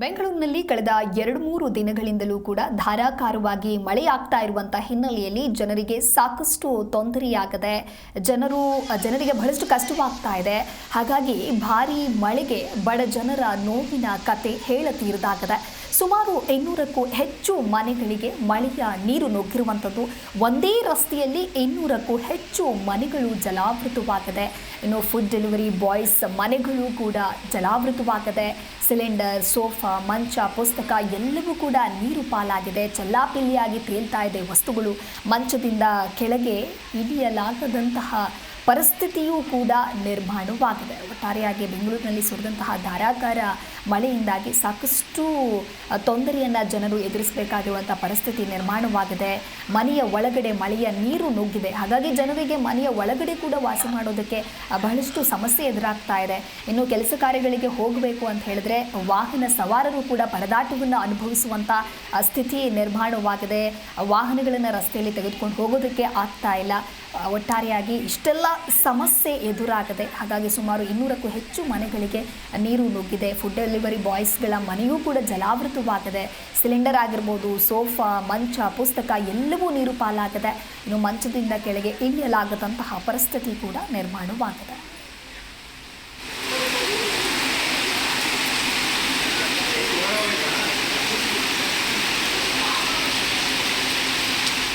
ಬೆಂಗಳೂರಿನಲ್ಲಿ ಕಳೆದ ಎರಡು ಮೂರು ದಿನಗಳಿಂದಲೂ ಕೂಡ ಧಾರಾಕಾರವಾಗಿ ಮಳೆಯಾಗ್ತಾ ಇರುವಂಥ ಹಿನ್ನೆಲೆಯಲ್ಲಿ ಜನರಿಗೆ ಸಾಕಷ್ಟು ತೊಂದರೆಯಾಗದೆ ಜನರು, ಜನರಿಗೆ ಬಹಳಷ್ಟು ಕಷ್ಟವಾಗ್ತಾ ಇದೆ. ಹಾಗಾಗಿ ಭಾರಿ ಮಳೆಗೆ ಬಡ ಜನರ ನೋವಿನ ಕತೆ ಹೇಳತೀರದಾಗದೆ ಸುಮಾರು ಇನ್ನೂರಕ್ಕೂ ಹೆಚ್ಚು ಮನೆಗಳಿಗೆ ಮಳೆಯ ನೀರು ನುಗ್ಗಿರುವಂಥದ್ದು. ಒಂದೇ ರಸ್ತೆಯಲ್ಲಿ ಇನ್ನೂರಕ್ಕೂ ಹೆಚ್ಚು ಮನೆಗಳು ಜಲಾವೃತವಾಗಿದೆ ಇನ್ನು ಫುಡ್ ಡೆಲಿವರಿ ಬಾಯ್ಸ್ ಮನೆಗಳು ಕೂಡ ಜಲಾವೃತವಾಗಿದೆ ಸಿಲಿಂಡರ್ ಸೋಫಾ ಮಂಚ, ಪುಸ್ತಕ ಎಲ್ಲವೂ ಕೂಡ ನೀರು ಪಾಲಾಗಿದೆ. ಚೆಲ್ಲಾಪಿಲ್ಲಿಯಾಗಿ ತೇಲ್ತಾ ಇದೆ ವಸ್ತುಗಳು. ಮಂಚದಿಂದ ಕೆಳಗೆ ಇಳಿಯಲಾಗದಂತಹ ಪರಿಸ್ಥಿತಿಯೂ ಕೂಡ ನಿರ್ಮಾಣವಾಗಿದೆ. ಒಟ್ಟಾರೆಯಾಗಿ ಬೆಂಗಳೂರಿನಲ್ಲಿ ಸುರಿದಂತಹ ಧಾರಾಕಾರ ಮಳೆಯಿಂದಾಗಿ ಸಾಕಷ್ಟು ತೊಂದರೆಯನ್ನು ಜನರು ಎದುರಿಸಬೇಕಾಗಿರುವಂಥ ಪರಿಸ್ಥಿತಿ ನಿರ್ಮಾಣವಾಗಿದೆ. ಮನೆಯ ಒಳಗಡೆ ಮಳೆಯ ನೀರು ನುಗ್ಗಿದೆ. ಹಾಗಾಗಿ ಜನರಿಗೆ ಮನೆಯ ಒಳಗಡೆ ಕೂಡ ವಾಸ ಮಾಡೋದಕ್ಕೆ ಬಹಳಷ್ಟು ಸಮಸ್ಯೆ ಎದುರಾಗ್ತಾ ಇದೆ. ಇನ್ನು ಕೆಲಸ ಕಾರ್ಯಗಳಿಗೆ ಹೋಗಬೇಕು ಅಂತ ಹೇಳಿದ್ರೆ ವಾಹನ ಸವಾರರು ಕೂಡ ಪರದಾಟವನ್ನು ಅನುಭವಿಸುವಂಥ ಸ್ಥಿತಿ ನಿರ್ಮಾಣವಾಗಿದೆ. ವಾಹನಗಳನ್ನು ರಸ್ತೆಯಲ್ಲಿ ತೆಗೆದುಕೊಂಡು ಹೋಗೋದಕ್ಕೆ ಆಗ್ತಾ ಇಲ್ಲ. ಒಟ್ಟಾರೆಯಾಗಿ ಇಷ್ಟೆಲ್ಲ ಸಮಸ್ಯೆ ಎದುರಾಗದೆ, ಹಾಗಾಗಿ ಸುಮಾರು ಇನ್ನೂರಕ್ಕೂ ಹೆಚ್ಚು ಮನೆಗಳಿಗೆ ನೀರು ನುಗ್ಗಿದೆ. ಫುಡ್ ಡೆಲಿವರಿ ಬಾಯ್ಸ್ಗಳ ಮನೆಯೂ ಕೂಡ ಜಲಾವೃತವಾಗಿದೆ. ಸಿಲಿಂಡರ್ ಆಗಿರ್ಬೋದು, ಸೋಫಾ, ಮಂಚ, ಪುಸ್ತಕ ಎಲ್ಲವೂ ನೀರು ಪಾಲಾಗಿದೆ, ಇನ್ನು ಮಂಚದಿಂದ ಕೆಳಗೆ ಇಳಿಯಲಾಗದಂತಹ ಪರಿಸ್ಥಿತಿ ಕೂಡ ನಿರ್ಮಾಣವಾಗಿದೆ.